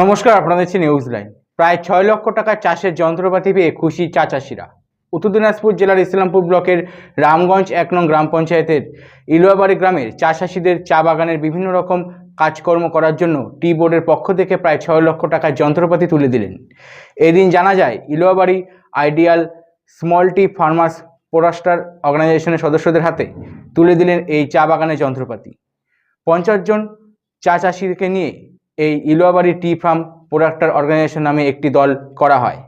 নমস্কার আপনাদের দেখছি নিউজ লাইন প্রায় ছয় লক্ষ টাকার চাষের যন্ত্রপাতি পেয়ে খুশি চা চাষিরা উত্তর দিনাজপুর জেলার ইসলামপুর ব্লকের রামগঞ্জ এক নং গ্রাম পঞ্চায়েতের ইলুয়াবাড়ি গ্রামের চা চাষিদের চা বাগানের বিভিন্ন রকম কাজকর্ম করার জন্য টি বোর্ডের পক্ষ থেকে প্রায় ছয় লক্ষ টাকার যন্ত্রপাতি তুলে দিলেন। এদিন জানা যায়, Iluabari ideal small tea farmers পোরাস্টার অর্গানাইজেশনের সদস্যদের হাতে তুলে দিলেন এই চা বাগানের যন্ত্রপাতি। পঞ্চাশ জন চা চাষিকে নিয়ে এই ইলোয়াবাড়ি টি ফার্ম প্রোডাক্টার অর্গানাইজেশন নামে একটি দল করা হয়।